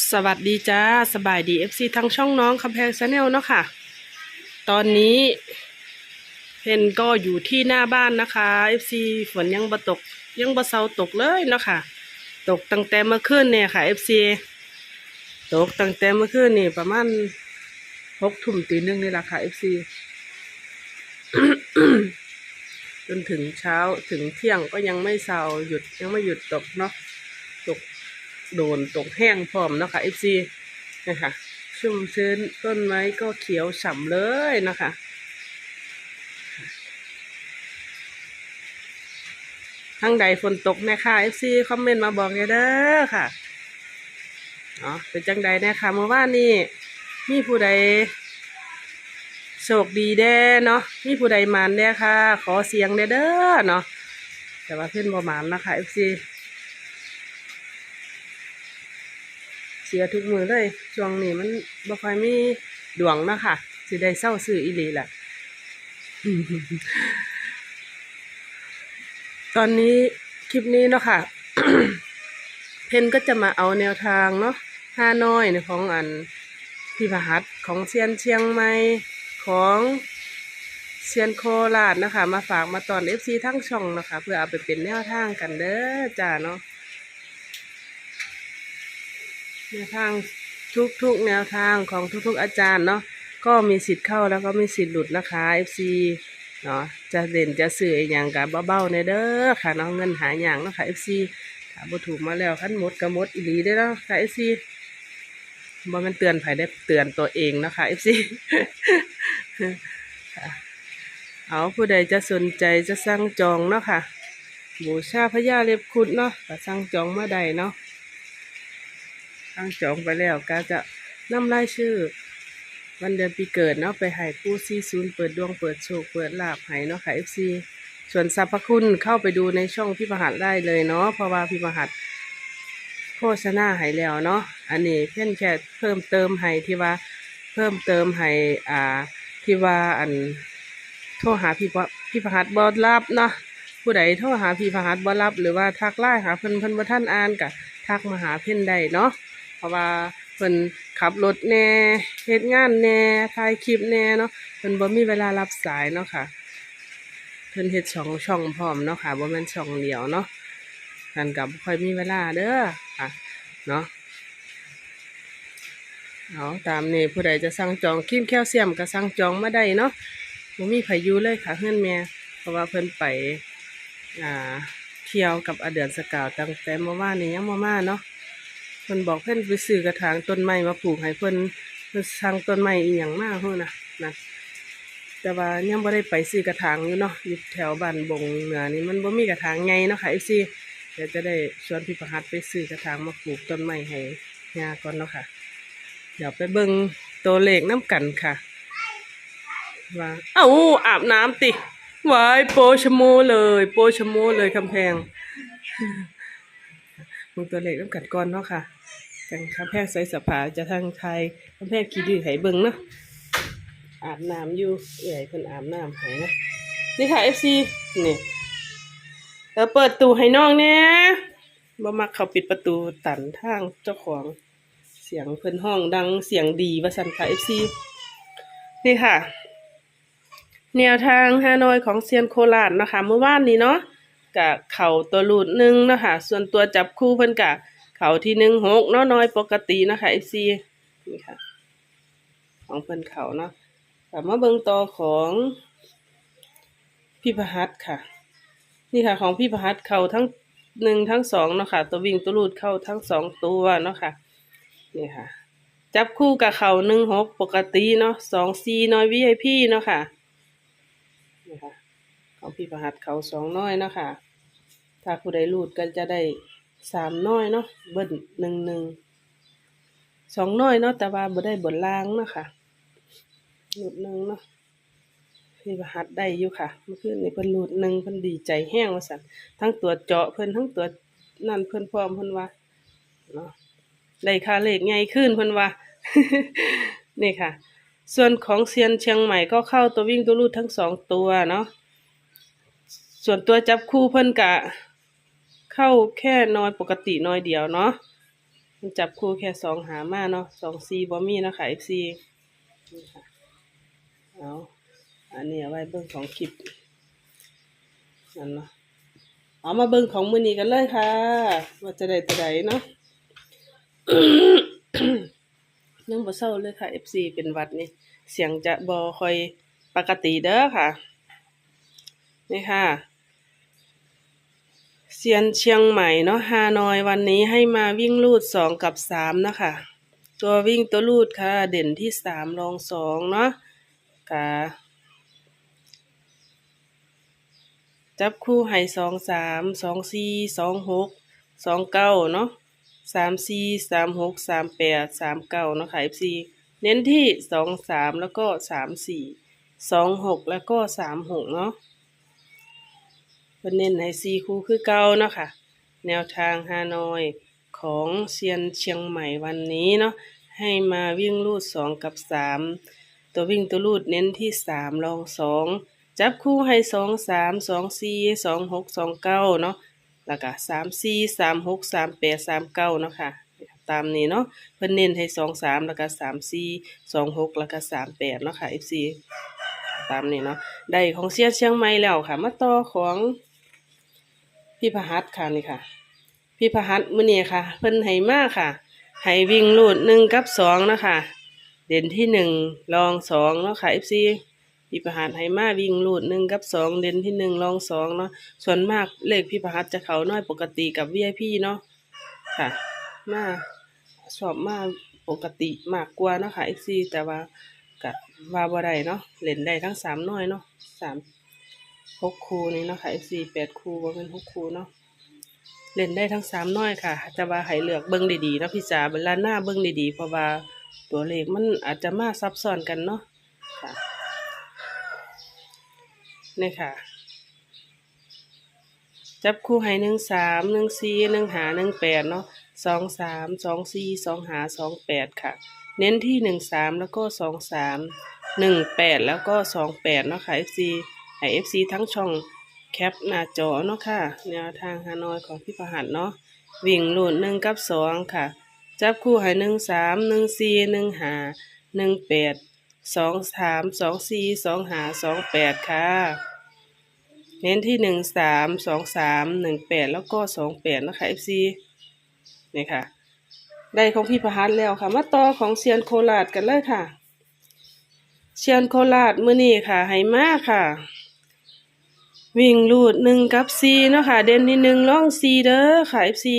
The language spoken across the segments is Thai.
สวัสดีจ้าสบายดี FC ทั้งช่องน้องคำแพงชาแนลเนาะค่ะ ตอนนี้เพนก็อยู่ที่หน้าบ้านนะคะ FC ฝนยังบ่ตกยังบ่เซาตกเลยเนาะค่ะ ตกตั้งแต่เมื่อคืนเนี่ยค่ะ FC ตกตั้งแต่เมื่อคืนนี่ประมาณหกทุ่มตีหนึ่งนี่แหละค่ะ FC จนถึงเช้าถึงเที่ยงก็ยังไม่เซาหยุดยังไม่หยุดตกเนาะ โดนตกแห้งพร้อมนะคะ FC นะคะชุ่มชื้นต้นไม้ก็เขียวฉ่ำเลยนะคะทางใดฝนตกนะคะ FC คอมเมนต์มาบอกเด้อค่ะเนาะเป็นจังใดนะคะเมื่อวานนี้มีผู้ใดโชคดีแด้เนาะมีผู้ใดมานแด้ค่ะ ขอเสียงเด้อเนาะแต่ว่าเพื่อนบ่หมานนะคะ FC เสียทุกมือเลยช่วงนี้มันบ่ค่อยมีดวงนะคะสิได้เศร้าซื้ออีหลีแหละตอนนี้คลิปนี้เนาะค่ะ เพนก็จะมาเอาแนวทางเนาะห้าน้อยของอันพิพหัสของเซียนเชียงใหม่ของเซียนโคราชนะคะ มาฝากมาตอนเอฟซีทั้งช่องนะคะ เพื่อเอาไปเป็นแนวทางกันเด้อจ้าเนาะ แนวทางทุกๆแนวทางของทุกๆอาจารย์เนาะก็มีสิทธิ์เข้าแล้วก็มีสิทธิ์หลุดนะคะ FC เนาะจะเด่นจะสื่ออย่างกับเบาๆในเด้อค่ะเนาะเงินหาอย่างเนาะค่ะ FC ถ้าบ่ถูกมาแล้วขั้นหมดก็หมดอีหลีได้อเนาะค่ะ FC บ่มันเตือนไผได้เตือนตัวเองนะคะ FC เอาผู้ใดจะสนใจจะสั่งจองเนาะค่ะบูชาพญาเล็บคุดเนาะก็สั่งจองเมาได้เนาะ ตั้งจองไปแล้วก็จะนำรายชื่อ วันเดือนปีเกิดเนาะไปให้ผู้ซีศูนเปิดดวงเปิดโชคเปิดลาบให้เนาะค่ะ FC ส่วนสรรพคุณเข้าไปดูในช่องพี่ประหัสได้เลยเนาะเพราะว่าพี่ประหัสโฆษณาให้แล้วเนาะอันนี้เพี้ยนแค่เพิ่มเติมให้ที่ว่าเพิ่มเติมให้อ่าที่ว่าอันโทรหาพี่พี่ประหัสบอรับเนาะผู้ใดโทรหาพี่ประหัสบอรับหรือว่าทักไลน์หาเพิ่นเพิ่นบ่ท่านอ่านกะทักมาหาเพิ่นได้เนาะ ราะว่าเพิ่นขับรถแน่เฮ็ดงานแน่ถ่ายคลิปแน่เนาะเพิ่นบ่มีเวลารับสายเนาะค่ะเพิ่นเฮ็ดช่องช่องพร้อมเนาะค่ะบ่แม่นช่องเดียวเนาะกันกับค่อยมีเวลาเด้อค่ะเนาะเอาตามนี้ผู้ใดจะสั่งจองครีมแคลเซียมก็สั่งจองมาได้เนาะบ่มีไผอยู่เลยค่ะเฮือนแม่เพราะว่าเพิ่นไปอ่าเที่ยวกับอเดือนสกาวตั้งแต่เมื่อวานนี้ยังบ่มาเนาะ พิ่นบอกเพิ่นไปซื้อกระถางต้นไม้มาปลูกให้เพิ่นเพิ่นสั่งต้นไม้อีหยังมาเฮานะนะแต่ว่ายังบ่ได้ไปซื้อกระถางอยู่เนาะอยู่แถวบ้านบงเหนือนี่มันบ่มีกระถางใหญ่เนาะค่ะ FC เดี๋ยวจะได้ชวนพี่ประหัสไปซื้อกระถางมาปลูกต้นไม้ให้ยาก่อนเนาะค่ะ เดี๋ยวไปเบิ่งตัวเลขน้ำกันค่ะว่าเอ้าอาบน้ำติวายโปชโมเลย โปชโมเลยคำแพงมึงตัวเล็กต้องกัดก่อนเนาะค่ะ จังคำแพงใส่สภาจะทางไทยคำแพงขี้ดื้อไห้เบิ่งเนาะอาบน้ำอยู่เอื่อยเพิ่นอาบน้ำให้นะนี่ค่ะ FC นี่เออเปิดตู้ให้น้องเนี่ยบ่มักเขาปิดประตูตันทางเจ้าของเสียงเพิ่นห้องดังเสียงดีว่าซั่นค่ะ FC นี่ค่ะ แนวทางฮานอยของเซียนโคราชนะคะเมื่อวานนี้เนาะกะเข่าตัวหลุดหนึ่งนะคะส่วนตัวจับคู่เพิ่นกะ เข่าที่หนึ่งหกเนาะน้อยปกตินะคะ FC นี่ค่ะ ของเพิ่นเข่าเนาะกลับมาเบิงต่อของพี่พหัสค่ะ นี่ค่ะ ของพี่พหัสเข่าทั้งหนึ่งทั้งสองเนาะค่ะ ตัววิ่งตัวลุดเข้าทั้งสองตัวเนาะค่ะนี่ค่ะ จับคู่กับเข่าหนึ่งหกปกติเนาะสองซีน้อย VIP เนาะค่ะนี่ค่ะของพี่ประหัดเขาสองน้อยเนาะค่ะ ถ้าผู้ใดรูดก็จะได้ สามน้อยเนาะเบิ้ลหนึ่งหนึ่งสองน้อยเนาะแต่ว่าบ่ได้บนล่างเนาะค่ะรูดหนึ่งเนาะพี่ประหัดได้อยู่ค่ะ เมื่อคืนนี้เพิ่นรูดหนึ่งเพิ่นดีใจแห้งว่าสั่นทั้งตัวเจาะเพิ่นทั้งตัวนั่นเพิ่นพร้อมเพิ่นว่าเนาะได้ค่าเลขไงขึ้นเพิ่นว่านี่ค่ะ ส่วนของเซียนเชียงใหม่ก็เข้าตัววิ่งตัวรูดทั้งสองตัวเนาะส่วนตัวจับคู่เพิ่นกะ เข้าแค่น้อยปกติน้อยเดียวเนาะมันจับคู่แค่สองหามาเนาะสองซีบอมี่นะคะ FC นี่ค่ะเอาอันนี้เอาไว้เบิ่งของคลิปนั่นเนาะเอามาเบิ่งของมือนี้กันเลยค่ะ ว่าจะได้ตัวใดเนาะยังบ่เศร้าเลยค่ะ FC เป็นวัดนี่เสียงจะบ่ค่อยปกติเด้อค่ะ นี่ค่ะ เซียนเชียงใหม่เนาะฮานอยวันนี้ให้มาวิ่งลูดสองกับสามนะคะ ตัววิ่งตัวลูดค่ะ เด่นที่สามรองสองเนาะค่ะจับคู่ให้สองสามสองสี่สองหกสองเก้าเนาะสามสี่สามหกสามแปดสามเก้าเนาะค่ะ FC เน้นที่สองสามแล้วก็สามสี่สองหกแล้วก็สามหกเนาะ เพิ่นเน้นให้ซีคู่คือเก่าเนาะค่ะ แนวทางฮานอยของเซียนเชียงใหม่วันนี้เนาะให้มาวิ่งลูดสองกับสามตัววิ่งตัวลูดเน้นที่สามรองสองจับคู่ให้สองสามสองสี่สองหกสองเก้าเนาะแล้วก็สามสี่สามหกสามแปดสามเก้าเนาะค่ะตามนี้เนาะเพิ่นเน้นให้สองสามแล้วก็สามสี่สองหกแล้วก็สามแปดเนาะค่ะ FC ตามนี้เนาะได้ของเซียนเชียงใหม่แล้วค่ะ มาต่อของ พี่พหัสค่ะนี่ค่ะ พี่พหัสมื้อนี้ค่ะ เพิ่นให้มากค่ะให้วิ่งลูดหนึ่งกับสองนะคะเด่นที่หนึ่งรองสองเนาะค่ะ FC พี่พหัสให้มาวิ่งลูดหนึ่งกับสองเด่นที่หนึ่งรองสองเนาะส่วนมากเลขพี่พหัสจะเขาน้อยปกติกับ VIP เนาะค่ะ มาชอบมาปกติมากกว่าเนาะค่ะ FC แต่ว่าก็ว่าบ่ได้เนาะเล่นได้ทั้งสามน้อยเนาะสาม หกคูนี่เนาะค่ะ FC แปดคูว่าเป็นหกคูเนาะเล่นได้ทั้งสามน้อยค่ะแต่ว่าให้เลือกเบิ้งดีๆเนาะพี่จ๋าเวลาหน้าเบิ้งดีๆเพราะว่าตัวเลขมันอาจจะมาซับซ้อนกันเนาะค่ะนี่ค่ะ จับคู่ให้หนึ่งสามหนึ่งสี่หนึ่งหาหนึ่งแปดเนาะสองสามสองสี่สองหาสองแปดค่ะ เน้นที่หนึ่งสามแล้วก็สองสามหนึ่งแปดแล้วก็สองแปดเนาะค่ะ FC ให้ FC ทั้งช่องแคปหน้าจอเนาะค่ะ แนวทางฮานอยของพี่ประหัสเนาะวิ่งหลุดหนึ่งกับสองค่ะ จับคู่ให้หนึ่งสามหนึ่งสี่หนึ่งหาหนึ่งแปดสองสามสองสี่สองหาสองแปดค่ะ เน้นที่หนึ่งสามสองสามหนึ่งแปดแล้วก็สองแปดนะคะ FC นี่ค่ะ ได้ของพี่ประหัสแล้วค่ะ มาต่อของเซียนโคราชกันเลยค่ะเชียนโคราชมือนี้ค่ะ ให้มาค่ะ วิ่งลูดหนึ่งกับซีเนาะค่ะ เด่นที่หนึ่งล่องซีเด้อค่ะ FC เซี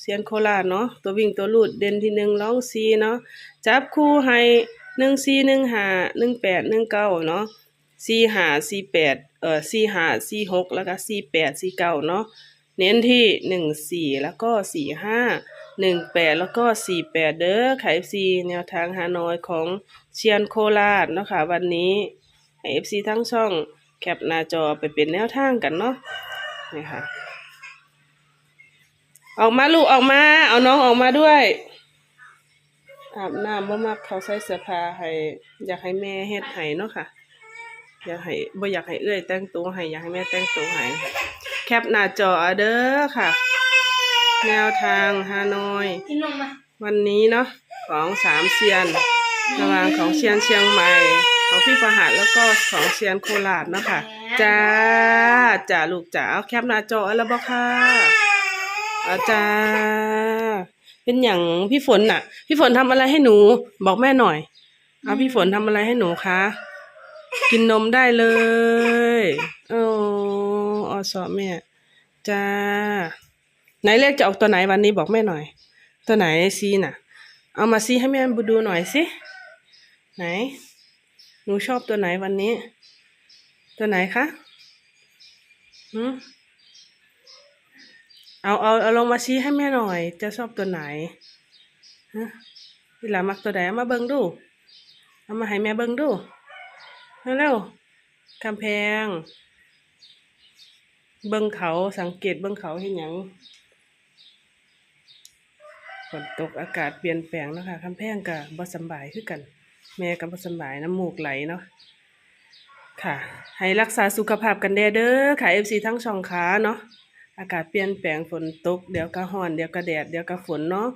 เชียนโคราชเนาะตัววิ่งตัวลูดเด่นที่หนึ่งล่องซีเนาะจับคู่ให้หนึ่งซีหนึ่งหาหนึ่งแปดหนึ่งเก้าเนาะซีหาซีแปดเอ่อซีหาซีหกแล้วก็ซีแปดซีเก้าเนาะเน้นที่หนึ่งสี่แล้วก็สี่ห้าหนึ่งแปดแล้วก็สี่แปดเด้อค่ะ FC แนวทางฮานอยของเชียนโคราชเนาะค่ะวันนี้ให้ FC ทั้งช่อง แคปหน้าจอไปเป็นแนวทางกันเนาะนี่ค่ะ ออกมาลูกออกมา เอาน้องออกมาด้วยอาบน้ำบ่มักเขาใส่เสื้อผ้าให้ อยากให้แม่เฮ็ดให้เนาะค่ะ อยากให้บ่อยากให้เอื้อยแต่งตัวให้อยากให้แม่แต่งตัวให้แคปหน้าจอเด้อค่ะ แนวทางฮานอยวันนี้เนาะของสามเซียนระหว่างของเซียนเชียงใหม่ ของพี่ประหัสแล้วก็ของเซียนโคราชเนาะค่ะจ้าจ้าลูกจ๋าเอาแคปหน้าจอแล้วบ่ค่ะอาจ้าเป็นอย่างพี่ฝนน่ะ พี่ฝนทำอะไรให้หนู บอกแม่หน่อย เอาพี่ฝนทำอะไรให้หนูคะ กินนมได้เลยโอ้อสอแม่จ้าไหนเลขจะออกตัวไหนวันนี้บอกแม่หน่อย ตัวไหนซีน่ะ เอามาซีให้แม่ดูหน่อยสิไหน หนูชอบตัวไหนวันนี้ ตัวไหนคะหืมเอาเอาเอาลงมาชี้ให้แม่หน่อย จะชอบตัวไหนฮะพี่หลามักตัวไหนเอามาเบิ่งดู เอามาให้แม่เบิ่งดูเร็วๆกำแพง เบิ่งเขาสังเกตเบิ่งเขาเห็นยังฝนตกอากาศเปลี่ยนแปลงนะคะคำแพงกับบ่สบายคือกัน แม่กับบ่สบายน้ำมูกไหลเนาะค่ะ ให้รักษาสุขภาพกันแด้เด้อค่ะ FC ทั้งช่องขาเนาะอากาศเปลี่ยนแปลงฝนตก เดี๋ยวก็ร้อน เดี๋ยวก็แดดเดี๋ยวก็ฝนเนาะ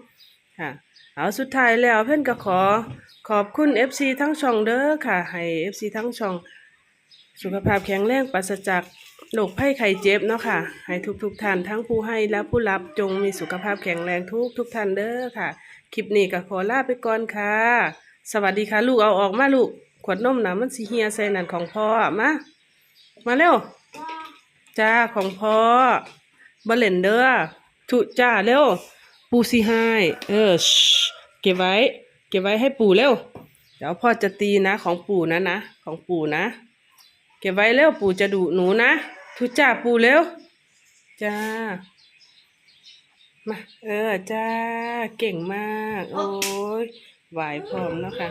ค่ะ เอาสุดท้ายแล้วเพื่อนก็ขอขอบคุณ FC ทั้งช่องเด้อค่ะ ให้ FC ทั้งช่อง สุขภาพแข็งแรงปราศจากโรคภัยไข้เจ็บเนาะค่ะ ให้ทุกทุกๆท่านทั้งผู้ให้และผู้รับจงมีสุขภาพแข็งแรงทุกทุกท่านเด้อค่ะ คลิปนี้ก็ขอลาไปก่อนค่ะ สวัสดีค่ะ ลูกเอาออกมาลูก ขวดนมนะมันสิเฮียใส่นั่นของพ่อมามาเร็วจ้าของพ่อบเล่นเด้อทุจ้าเร็ว ปูสิให้เออชเก็บไว้ เก็บไว้ให้ปู่เร็ว เดี๋ยวพ่อจะตีนะของปู่นะนะของปู่นะ เก็บไว้เร็วปู่จะดุหนูนะทุจ้าปู่เร็วจ้ามาเออจ้าเก่งมาก โอ้ย ไหวพร้อมแล้วค่ะ